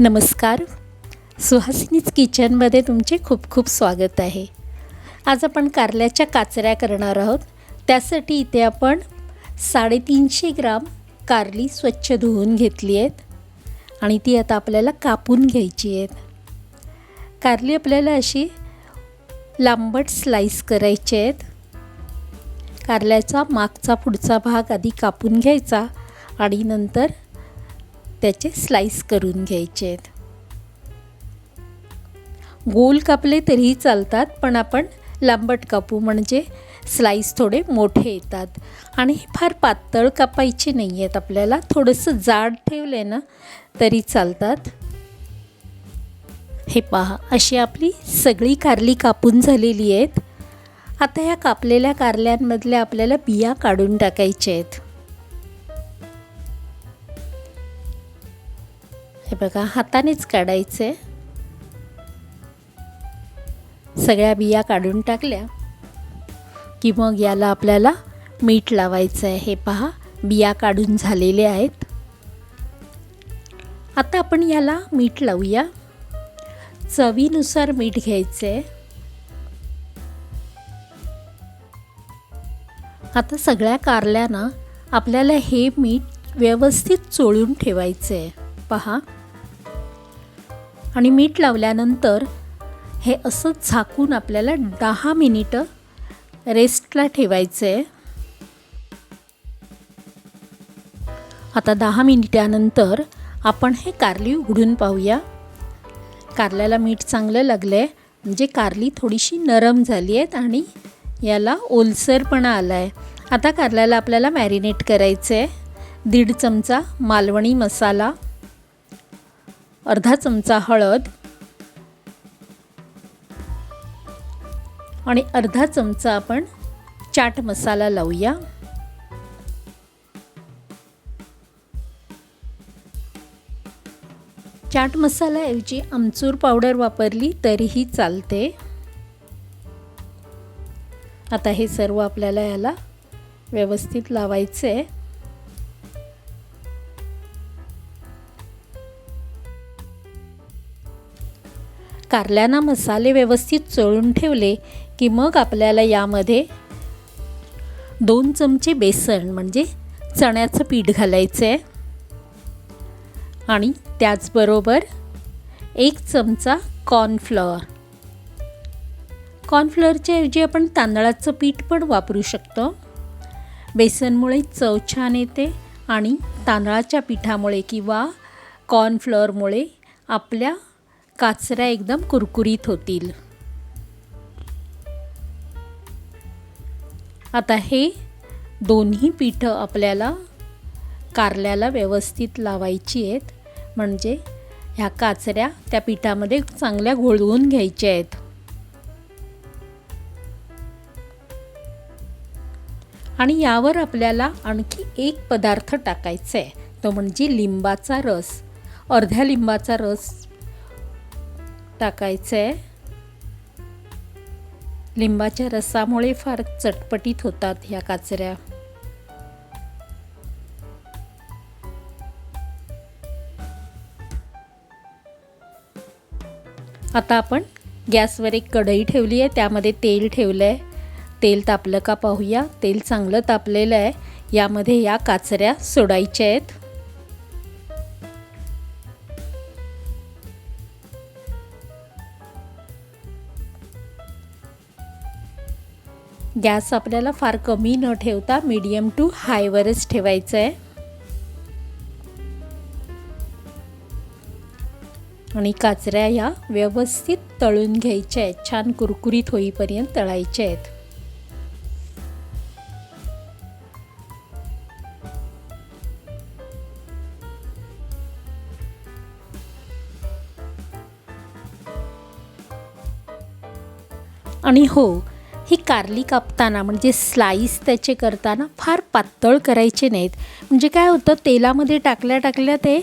नमस्कार. सुहासिनीच किचनमध्ये तुमचे खूप खूप स्वागत आहे. आज आपण कारल्याच्या काचऱ्या करणार आहोत. त्यासाठी इथे आपण साडेतीनशे ग्राम कारली स्वच्छ धुवून घेतली आहेत. आणि ती आता आपल्याला कापून घ्यायची आहेत. कारली आपल्याला अशी लांबट स्लाईस करायची आहेत. कारल्याचा मागचा पुढचा भाग आधी कापून घ्यायचा आणि नंतर त्याचे स्लाईस करून घ्यायचे आहेत गोल कापले तरीही चालतात पण आपण लांबट कापू म्हणजे स्लाईस थोडे मोठे येतात. आणि हे फार पातळ कापायचे नाही आहेत आपल्याला थोडंसं जाड ठेवले ना तरी चालतात. हे पहा अशी आपली सगळी कारली कापून झालेली आहेत. आता ह्या कापलेल्या कारल्यांमधल्या आपल्याला बिया काढून टाकायच्या आहेत. हे बघा हातानेच काढायचे. सगळ्या बिया काढून टाकल्या की मग याला आपल्याला मीठ लावायचं आहे. हे पहा बिया काढून झालेले आहेत. आता आपण याला मीठ लावूया. चवीनुसार मीठ घ्यायचं आहे आता सगळ्या कारल्याना आपल्याला हे मीठ व्यवस्थित चोळून ठेवायचं आहे पहा. आणि मीठ लावल्यानंतर हे असं झाकून आपल्याला दहा मिनिटं रेस्टला ठेवायचं आहे आता दहा मिनिटानंतर आपण हे कारली उघडून पाहूया. कारल्याला मीठ चांगलं लागलं आहे म्हणजे कारली थोडीशी नरम झाली आहेत आणि याला ओलसरपणा आला आहे आता कारल्याला आपल्याला मॅरिनेट करायचं आहे दीड चमचा मालवणी मसाला. अर्धा चमचा हळद आणि अर्धा चमचा आपण चाट मसाला लावूया. चाट मसाल्याऐवजी आमचूर पावडर वापरली तरीही चालते. आता हे सर्व आपल्याला याला व्यवस्थित लावायचं आहे कारल्यांना मसाले व्यवस्थित चळून ठेवले की मग आपल्याला यामध्ये दोन चमचे बेसन म्हणजे चण्याचं पीठ घालायचं आहे आणि त्याचबरोबर एक चमचा कॉर्नफ्लॉवर. कॉर्नफ्लॉवरच्या ऐवजी आपण तांदळाचं पीठ पण वापरू शकतो. बेसनमुळे चव छान येते आणि तांदळाच्या पिठामुळे किंवा कॉर्नफ्लॉवरमुळे आपल्या काचऱ्या एकदम कुरकुरीत होतील. आता हे दोन्ही पिठं आपल्याला कारल्याला व्यवस्थित लावायची आहेत. म्हणजे ह्या काचऱ्या त्या पिठामध्ये चांगल्या घोळवून घ्यायच्या आहेत. आणि यावर आपल्याला आणखी एक पदार्थ टाकायचा आहे. तो म्हणजे लिंबाचा रस. अर्ध्या लिंबाचा रस टाकायचं आहे लिंबाच्या रसामुळे फार चटपटीत होतात ह्या काचऱ्या. आता आपण गॅसवर एक कढई ठेवली आहे त्यामध्ये तेल ठेवलं आहे तेल तापलं का पाहूया? तेल चांगलं तापलेलं आहे. यामध्ये या काचऱ्या सोडायच्या आहेत. गॅस आपल्याला फार कमी न ठेवता मीडियम टू हायवरच ठेवायचं आहे आणि काचऱ्या ह्या व्यवस्थित तळून घ्यायच्या आहेत. छान कुरकुरीत होईपर्यंत तळायच्या आहेत. आणि हो ही कारली कापताना म्हणजे स्लाईस त्याचे करताना फार पातळ करायचे नाहीत. म्हणजे काय होतं तेलामध्ये टाकल्या टाकल्या ते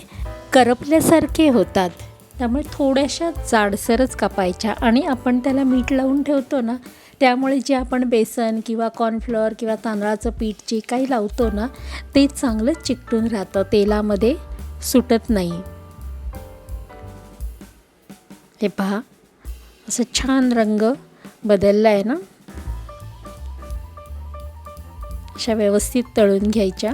करपल्यासारखे होतात. त्यामुळे थोड्याशा जाडसरच कापायच्या आणि आपण त्याला मीठ लावून ठेवतो ना त्यामुळे जे आपण बेसन किंवा कॉर्नफ्लॉवर किंवा तांदळाचं पीठ जे काही लावतो ना ते चांगलं चिकटून राहतं तेलामध्ये सुटत नाही. हे पहा असं छान रंग बदलला आहे ना. अशा व्यवस्थित तळून घ्यायच्या.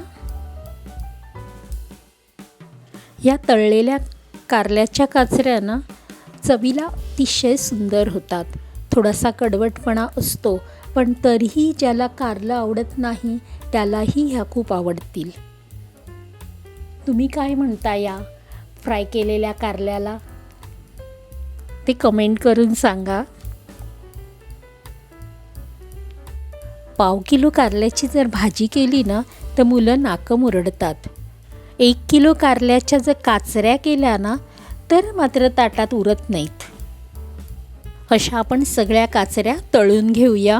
या तळलेल्या कारल्याच्या काचऱ्यानं चवीला अतिशय सुंदर होतात. थोडासा कडवटपणा असतो पण तरीही ज्याला कारलं आवडत नाही त्यालाही ह्या खूप आवडतील. तुम्ही काय म्हणता या? फ्राय केलेल्या कारल्याला? ते कमेंट करून सांगा. पाव किलो कारल्याची जर भाजी केली ना तर मुलं नाकं मुरडतात. एक किलो कारल्याच्या जर काचऱ्या केल्या ना तर मात्र ताटात उरत नाहीत. अशा आपण सगळ्या काचऱ्या तळून घेऊया.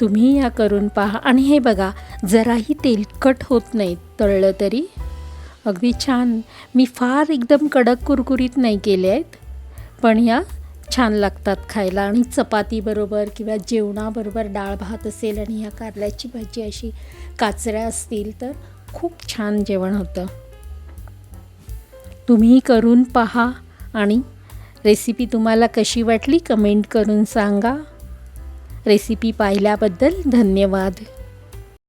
तुम्ही या करून पहा. आणि हे बघा जराही तेलकट होत नाही तळलं तरी. अगदी छान. मी फार एकदम कडक कुरकुरीत नाही केले आहेत. पण या छान लागतात खायला. आणि चपातीबरोबर किंवा जेवणाबरोबर डाळ भात असेल आणि ह्या कारल्याची भाजी अशी काचऱ्या असतील तर खूप छान जेवण होतं. तुम्ही करून पहा आणि रेसिपी तुम्हाला कशी वाटली कमेंट करून सांगा. रेसिपी पाहिल्याबद्दल धन्यवाद.